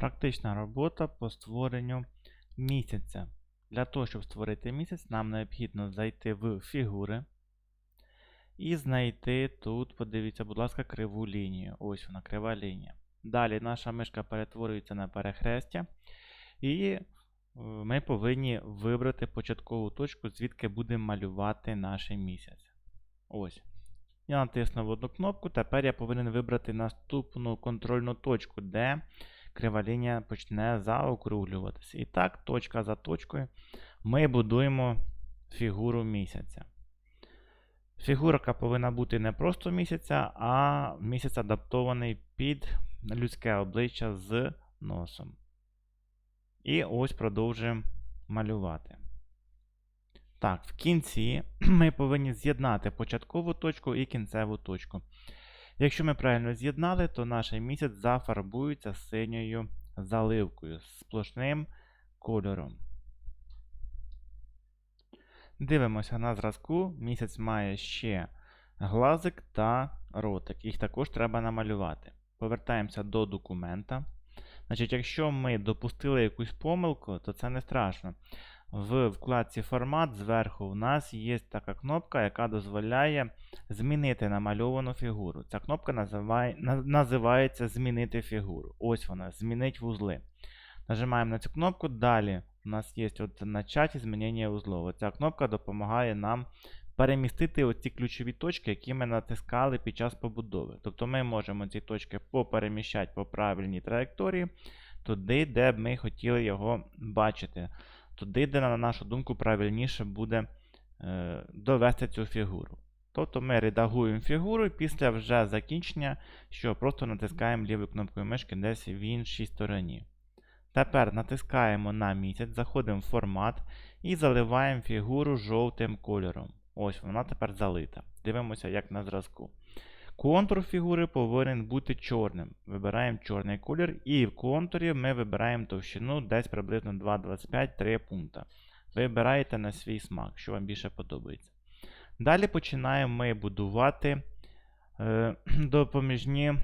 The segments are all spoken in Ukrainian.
Практична робота по створенню місяця. Для того, щоб створити місяць, нам необхідно зайти в фігури і знайти тут, подивіться, будь ласка, криву лінію. Ось вона, крива лінія. Далі наша мишка перетворюється на перехрестя, і е, ми повинні вибрати початкову точку, звідки будемо малювати наш місяць. Ось. Я натиснув одну кнопку, тепер я повинен вибрати наступну контрольну точку, де крива лінія почне заокруглюватися. І так, точка за точкою, ми будуємо фігуру місяця. Фігурка повинна бути не просто місяця, а місяць адаптований під людське обличчя з носом. І ось продовжуємо малювати. Так, в кінці ми повинні з'єднати початкову точку і кінцеву точку. Якщо ми правильно з'єднали, то наш місяць зафарбується синьою заливкою з сплошним кольором. Дивимося на зразку. Місяць має ще глазик та ротик. Їх також треба намалювати. Повертаємося до документа. Значить, Якщо ми допустили якусь помилку, то це не страшно. В вкладці Формат зверху у нас є така кнопка, яка дозволяє змінити намальовану фігуру. Ця кнопка називає, називається Змінити фігуру. Ось вона, змінить вузли. Нажимаємо на цю кнопку. Далі у нас є от на чаті змінення вузлов. Ця кнопка допомагає нам перемістити оці ключові точки, які ми натискали під час побудови. Тобто ми можемо ці точки попереміщати по правильній траєкторії, туди, де б ми хотіли його бачити. Туди, де, на нашу думку, правильніше буде е, довести цю фігуру. Тобто ми редагуємо фігуру і після вже закінчення, що просто натискаємо лівою кнопкою мишки десь в іншій стороні. Тепер натискаємо на місяць, заходимо в формат і заливаємо фігуру жовтим кольором. Ось вона тепер залита. Дивимося, як на зразку. Контур фігури повинен бути чорним. Вибираємо чорний колір, і в контурі ми вибираємо товщину десь приблизно 2,25-3 пункта. Вибираєте на свій смак, що вам більше подобається. Далі починаємо ми будувати е, допоміжні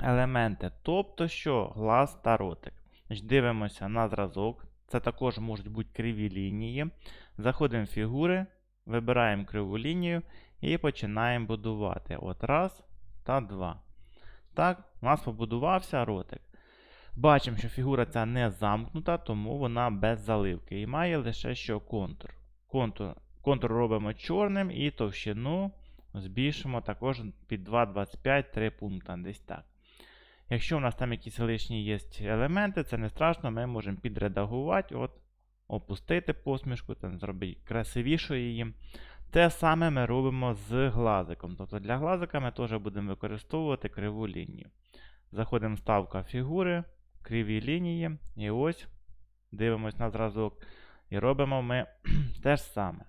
елементи. Тобто, що глаз та ротик. Дивимося на зразок. Це також можуть бути криві лінії. Заходимо в фігури, вибираємо криву лінію і починаємо будувати. От раз та два. Так, у нас побудувався ротик. Бачимо, що фігура ця не замкнута, тому вона без заливки. І має лише що контур. Контур контур робимо чорним і товщину збільшимо також під 2,25-3 пункта. Десь так. Якщо у нас там якісь лишні є елементи, це не страшно, ми можемо підредагувати, от, опустити посмішку, там, зробити красивішою її. Те саме ми робимо з глазиком. Тобто для глазика ми теж будемо використовувати криву лінію. Заходимо в ставка фігури, криві лінії, і ось дивимось на зразок. І робимо ми те ж саме.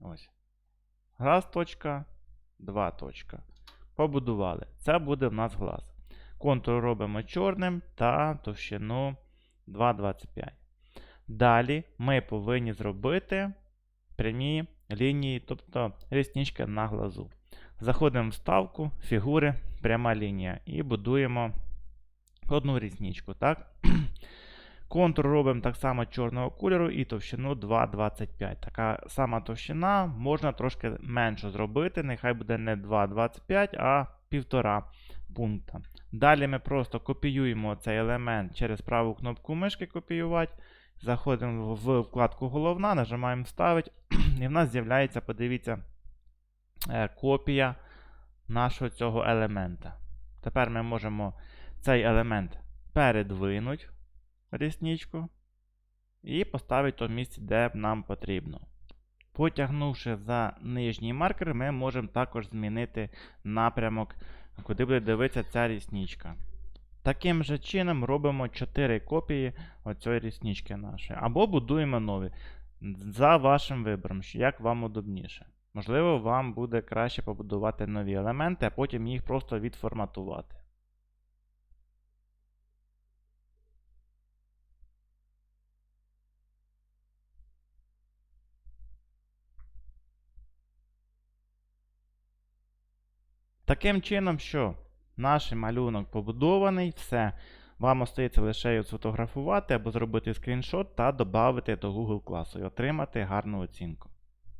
Ось. Глаз точка, два точка. Побудували. Це буде в нас глаз. Контур робимо чорним та товщину 2,25. Далі ми повинні зробити прямі лінії, тобто ріснички на глазу. Заходимо в ставку, фігури, пряма лінія і будуємо одну рісничку. так? Контур робимо так само чорного кольору і товщину 2,25. Така сама товщина можна трошки менше зробити. Нехай буде не 2,25, а 1,5 пункта. Далі ми просто копіюємо цей елемент через праву кнопку мишки копіювати. Заходимо в вкладку головна, нажимаємо Вставити, і в нас з'являється, подивіться, е, копія нашого цього елемента. Тепер ми можемо цей елемент передвинути рісничку і поставити то місце, де нам потрібно. Потягнувши за нижній маркер, ми можемо також змінити напрямок, куди буде дивитися ця рісничка. Таким же чином робимо 4 копії оцієї ріснички нашої. Або будуємо нові. За вашим вибором, як вам удобніше. Можливо, вам буде краще побудувати нові елементи, а потім їх просто відформатувати. Таким чином, що наш малюнок побудований, все. Вам остається лише його сфотографувати або зробити скріншот та додати до Google класу і отримати гарну оцінку.